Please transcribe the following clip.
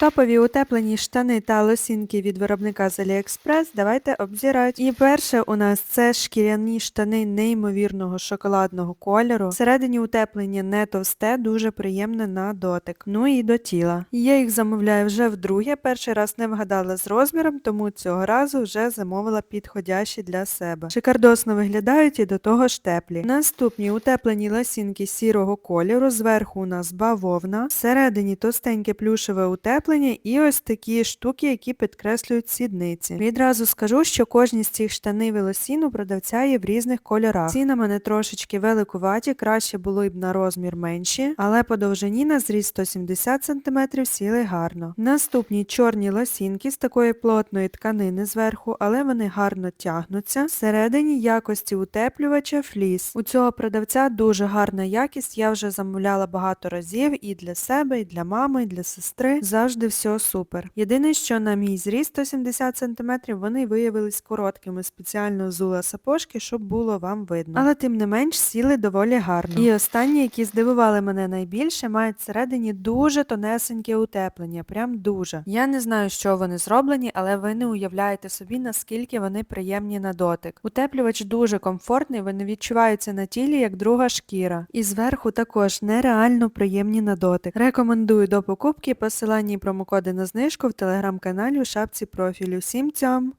Топові утеплені штани та лосінки від виробника з AliExpress давайте обзирати. І перше у нас це шкіряні штани неймовірного шоколадного кольору. Всередині утеплення не товсте, дуже приємне на дотик. Ну і до тіла. Я їх замовляю вже вдруге. Перший раз не вгадала з розміром, тому цього разу вже замовила підходящі для себе. Шикардосно виглядають і до того ж теплі. Наступні утеплені лосінки сірого кольору. Зверху у нас бавовна, всередині товстеньке плюшеве утеплення і ось такі штуки, які підкреслюють сідниці. Відразу скажу, що кожні з цих штанів і лосін у продавця є в різних кольорах. Ці на мене трошечки великуваті, краще було б на розмір менші, але по довжині на зріст 170 см сіли гарно. Наступні чорні лосінки з такої плотної тканини зверху, але вони гарно тягнуться. Всередині якості утеплювача фліс. У цього продавця дуже гарна якість, я вже замовляла багато разів і для себе, і для мами, і для сестри. Завжди все супер. Єдине, що на мій зріст 170 см вони виявились короткими, спеціально зула сапожки, щоб було вам видно. Але тим не менш сіли доволі гарно. І останні, які здивували мене найбільше, мають всередині дуже тонесеньке утеплення, прям дуже. Я не знаю, що вони зроблені, але ви не уявляєте собі, наскільки вони приємні на дотик. Утеплювач дуже комфортний, вони відчуваються на тілі як друга шкіра. І зверху також нереально приємні на дотик. Рекомендую до покупки посилання промокоди на знижку в телеграм-каналі у шапці профілю. Всім цьом!